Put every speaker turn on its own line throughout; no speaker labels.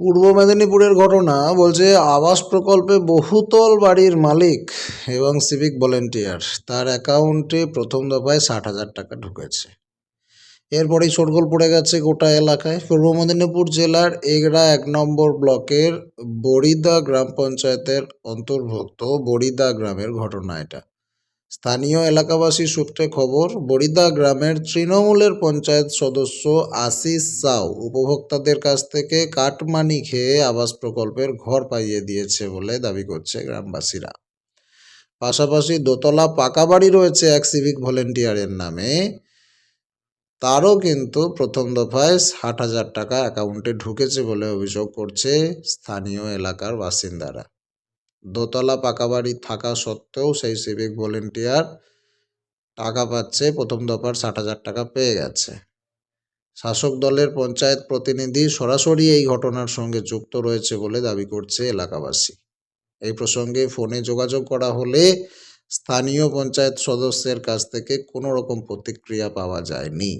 পূর্ব মেদিনীপুরের ঘটনা বলছে, আবাস প্রকল্পে বহুতল বাড়ির মালিক এবং সিভিক ভলেন্টিয়ার তার অ্যাকাউন্টে প্রথম দফায় ষাট হাজার টাকা ঢুকেছে। এরপরেই শোরগোল পড়ে গেছে গোটা এলাকায়। পূর্ব মেদিনীপুর জেলার এগড়া এক নম্বর ব্লকের বড়িদা গ্রাম পঞ্চায়েতের অন্তর্ভুক্ত বড়িদা গ্রামের ঘটনা এটা। স্থানীয় এলাকাবাসী সূত্রে খবর বরিদা গ্রামের তৃণমূলের পঞ্চায়েত সদস্য আশিস সাউ উপভোক্তাদের কাছ থেকে কাটমানি খেয়ে আবাস প্রকল্পের ঘর পাইয়ে দিয়েছে বলে দাবি করছে গ্রামবাসীরা। পাশাপাশি দোতলা পাকা বাড়ি রয়েছে এক সিভিক ভলেন্টিয়ারের নামে। তারও কিন্তু প্রথম দফায় ষাট হাজার টাকা অ্যাকাউন্টে ঢুকেছে বলে অভিযোগ করছে স্থানীয় এলাকার বাসিন্দারা। দোতলা পাকা বাড়ি থাকা সত্ত্বেও সেই সিভিক ভলেন্টিয়ার টাকা পাচ্ছে, প্রথম দফার ষাট হাজার টাকা পেয়ে গেছে। শাসক দলের পঞ্চায়েত প্রতিনিধি সরাসরি এই ঘটনার সঙ্গে যুক্ত রয়েছে বলে দাবি করছে এলাকাবাসী। এই প্রসঙ্গে ফোনে যোগাযোগ করা হলে স্থানীয় পঞ্চায়েত সদস্যের কাছ থেকে কোনো রকম প্রতিক্রিয়া পাওয়া যায়নি।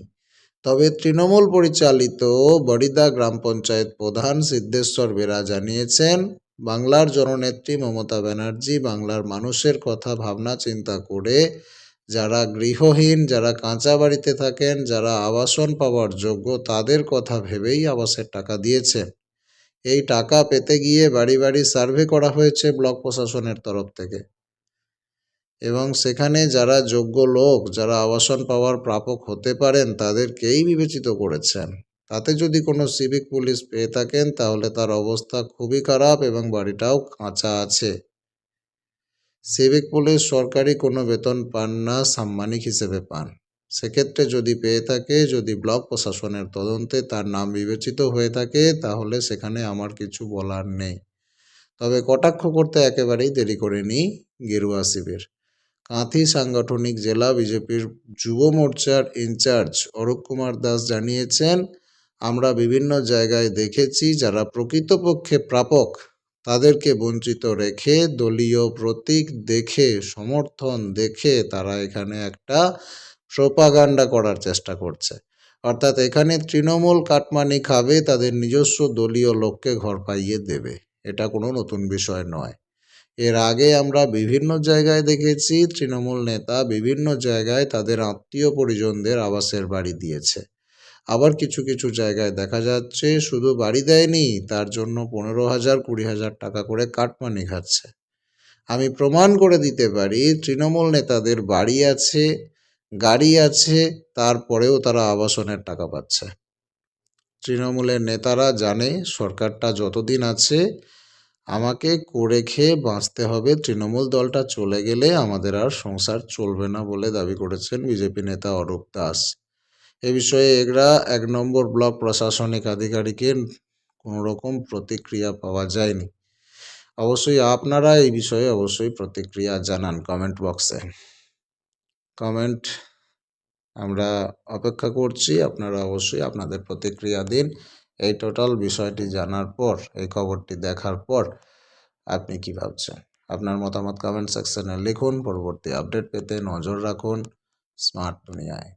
তবে তৃণমূল পরিচালিত বড়িদা গ্রাম পঞ্চায়েত প্রধান সিদ্ধেশ্বর বেরা জানিয়েছেন বাংলার জননেত্রী মমতা ব্যানার্জি বাংলার মানুষের কথা, ভাবনা, চিন্তা করে যারা গৃহহীন, যারা কাঁচা বাড়িতে থাকেন, যারা আবাসন পাওয়ার যোগ্য, তাদের কথা ভেবেই আবাসের টাকা দিয়েছেন। এই টাকা পেতে গিয়ে বাড়ি বাড়ি সার্ভে করা হয়েছে ব্লক প্রশাসনের তরফ থেকে। এবং সেখানে যারা যোগ্য লোক, যারা আবাসন পাওয়ার প্রাপক হতে পারেন, তাদেরকেই বিবেচিত করেছেন। তাতে যদি কোনো সিভিক পুলিশ পেয়ে থাকেন, তাহলে তার অবস্থা খুবই খারাপ এবং বাড়িটাও কাঁচা আছে। সিভিক পুলিশ সরকারি কোনো বেতন পান না, সাম্মানিক হিসেবে পান। সেক্ষেত্রে যদি পেয়ে থাকে, যদি ব্লক প্রশাসনের তদন্তে তার নাম বিবেচিত হয়ে থাকে, তাহলে সেখানে আমার কিছু বলার নেই। তবে কটাক্ষ করতে একেবারেই দেরি করে করেনি গেরুয়া শিবির। কাঁথি সাংগঠনিক জেলা বিজেপির যুব মোর্চার ইনচার্জ অরূপ কুমার দাস জানিয়েছেন আমরা বিভিন্ন জায়গায় দেখেছি যারা প্রকৃতপক্ষে প্রাপক, তাদেরকে বঞ্চিত রেখে দলীয় প্রতীক দেখে, সমর্থন দেখে তারা এখানে একটা প্রোপাগান্ডা করার চেষ্টা করছে। অর্থাৎ এখানে তৃণমূল কাটমানি খাবে, তাদের নিজস্ব দলীয় লোককে ঘর পাইয়ে দেবে। এটা কোনো নতুন বিষয় নয়। এর আগে আমরা বিভিন্ন জায়গায় দেখেছি, তৃণমূল নেতা বিভিন্ন জায়গায় তাদের আত্মীয় পরিজনদের আবাসের বাড়ি দিয়েছে। আবার কিছু কিছু জায়গায় দেখা যাচ্ছে শুধু বাড়ি দেয়নি, তার জন্য পনেরো হাজার, কুড়ি হাজার টাকা করে কাটমানি খাচ্ছে। আমি প্রমাণ করে দিতে পারি, তৃণমূল নেতাদের বাড়ি আছে, গাড়ি আছে, তারপরেও তারা আবাসনের টাকা পাচ্ছে। তৃণমূলের নেতারা জানে সরকারটা যতদিন আছে, আমাকে করে খেয়ে বাঁচতে হবে। তৃণমূল দলটা চলে গেলে আমাদের আর সংসার চলবে না বলে দাবি করেছেন বিজেপি নেতা অরূপ দাস। এ বিষয়ে এগরা এক নম্বর ব্লক প্রশাসনিক আধিকারিকের কোনো রকম প্রতিক্রিয়া পাওয়া যায়নি। অবশ্যই আপনারা এই বিষয়ে অবশ্যই প্রতিক্রিয়া জানান কমেন্ট বক্সে। কমেন্ট আমরা অপেক্ষা করছি, আপনারা অবশ্যই আপনাদের প্রতিক্রিয়া দিন। এই টোটাল বিষয়টি জানার পর, এই খবরটি দেখার পর আপনি কি ভাবছেন? আপনার মতামত কমেন্ট সেকশনে লিখুন, পরবর্তী আপডেট পেতে নজর রাখুন স্মার্ট দুনিয়ায়।